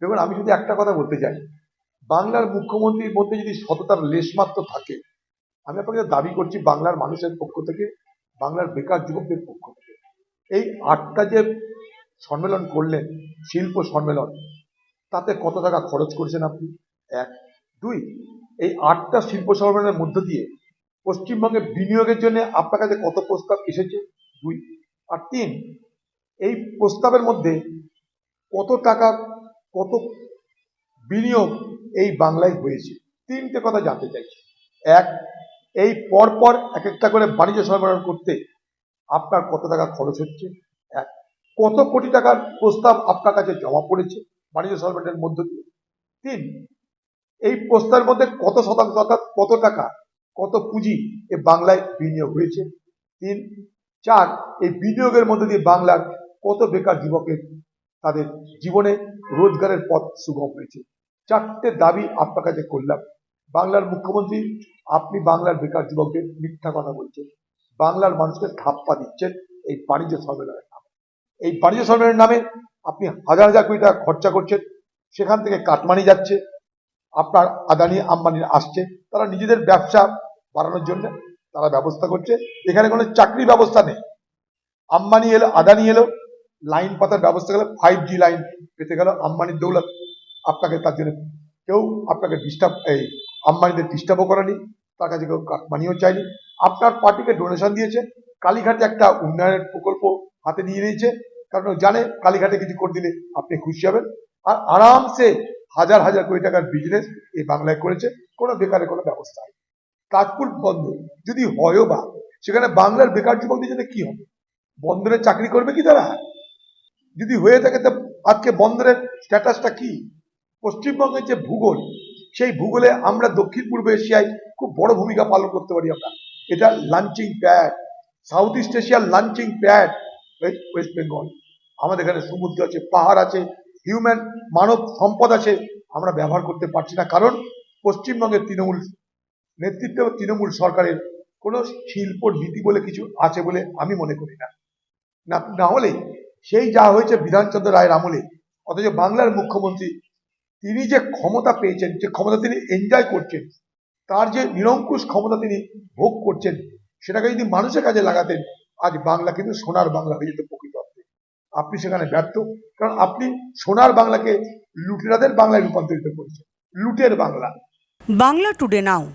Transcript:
দেখুন আমি যদি একটা কথা বলতে চাই বাংলার মুখ্যমন্ত্রীর মধ্যে যদি সততার লেশমাত্র থাকে, আমি আপনাকে দাবি করছি বাংলার মানুষের পক্ষ থেকে, বাংলার বেকার যুবকদের পক্ষ থেকে, এই আটটা যে সম্মেলন করলেন, শিল্প সম্মেলন, তাতে কত টাকা খরচ করেছেন আপনি? এক। দুই, এই আটটা শিল্প সম্মেলনের মধ্য দিয়ে পশ্চিমবঙ্গে বিনিয়োগের জন্য আপনার কাছে কত প্রস্তাব এসেছে? দুই। আর তিন, এই প্রস্তাবের মধ্যে কত টাকা কত বিনিয়োগ এই বাংলায় হয়েছে? তিনটে কথা জানতে চাইছি। এক, এই পরপর এক একটা করে বাণিজ্য সরবরাহ করতে আপনার কত টাকা খরচ হচ্ছে? এক, কত কোটি টাকার প্রস্তাব আপনার কাছে জমা পড়েছে বাণিজ্য সরবরাহের মধ্য দিয়ে? তিন, এই প্রস্তাবের মধ্যে কত শতাংশ অর্থাৎ কত টাকা, কত পুঁজি এ বাংলায় বিনিয়োগ হয়েছে? তিন, চার, এই বিনিয়োগের মধ্যে দিয়ে বাংলার কত বেকার যুবকের তাদের জীবনে রোজগারের পথ সুগম হয়েছে। চারটে দাবি আপনার কাছে করলাম। বাংলার মুখ্যমন্ত্রী, আপনি বাংলার বেকার যুবকদের মিথ্যা কথা বলছেন। বাংলার মানুষকে থাপ্পা দিচ্ছেন এই বাণিজ্য সম্মেলনের নামে। এই বাণিজ্য সম্মেলনের নামে আপনি হাজার হাজার কোটি টাকা খরচা করছেন। সেখান থেকে কাটমানি যাচ্ছে। আপনার আদানি আম্বানি আসছে। তারা নিজেদের ব্যবসা বাড়ানোর জন্য তারা ব্যবস্থা করছে। এখানে কোনো চাকরি ব্যবস্থা নেই। আম্বানি এলো, আদানি এলো। লাইন পাতার ব্যবস্থা গেল ফাইভ জি লাইন পেতে গেল আম্বানির দৌলত আপনাকে তার জন্য কেউ আপনাকে ডিস্টার্ব এই আম্বানিদের ডিস্টার্বও করেনি, তার কাছে কেউ কাটমানিও চাইনি। আপনার পার্টিকে ডোনেশন দিয়েছে, কালীঘাটে একটা উন্নয়নের প্রকল্প হাতে নিয়ে নিয়েছে, কারণ জানে কালীঘাটে কিছু করে দিলে আপনি খুশি হবেন। আর আরামসে হাজার হাজার কোটি টাকার বিজনেস এই বাংলায় করেছে, কোনো বেকারের কোনো ব্যবস্থা নেই। তাজপুর বন্ধ, যদি হয়ও বা, সেখানে বাংলার বেকার যুবকদের জন্য কি হবে? বন্দরে চাকরি করবে কি তারা? যদি হয়ে থাকে, তো আজকে বন্দরের স্ট্যাটাসটা কি? পশ্চিমবঙ্গের যে ভূগোল, সেই ভূগোলে আমরা দক্ষিণ পূর্ব এশিয়ায় খুব বড় ভূমিকা পালন করতে পারি আমরা। এটা লাঞ্চিং প্যাড সাউথ ইস্ট এশিয়ার লাঞ্চিং প্যাড ওয়েস্ট বেঙ্গল আমাদের এখানে সমুদ্র আছে, পাহাড় আছে হিউম্যান মানব সম্পদ আছে, আমরা ব্যবহার করতে পারছি না। কারণ পশ্চিমবঙ্গের তৃণমূল নেতৃত্ব, তৃণমূল সরকারের কোনো শিল্প নীতি বলে কিছু আছে বলে আমি মনে করি না। না হলে সেই যা হয়েছে বিধানচন্দ্র রায়ের আমলে, অথচ বাংলার মুখ্যমন্ত্রী, তিনি যে ক্ষমতা পেয়েছেন, যে ক্ষমতা তিনি এনজয় করছেন, তার যে নিরঙ্কুশ ক্ষমতা তিনি ভোগ করছেন, সেটাকে যদি মানুষের কাজে লাগাতেন, আজ বাংলা কিন্তু সোনার বাংলা হয়ে যেত প্রকৃত অর্থে। আপনি সেখানে ব্যর্থ, কারণ আপনি সোনার বাংলাকে লুটেরাদের বাংলায় রূপান্তরিত করেছেন, লুটের বাংলা। বাংলা টুডে নাও।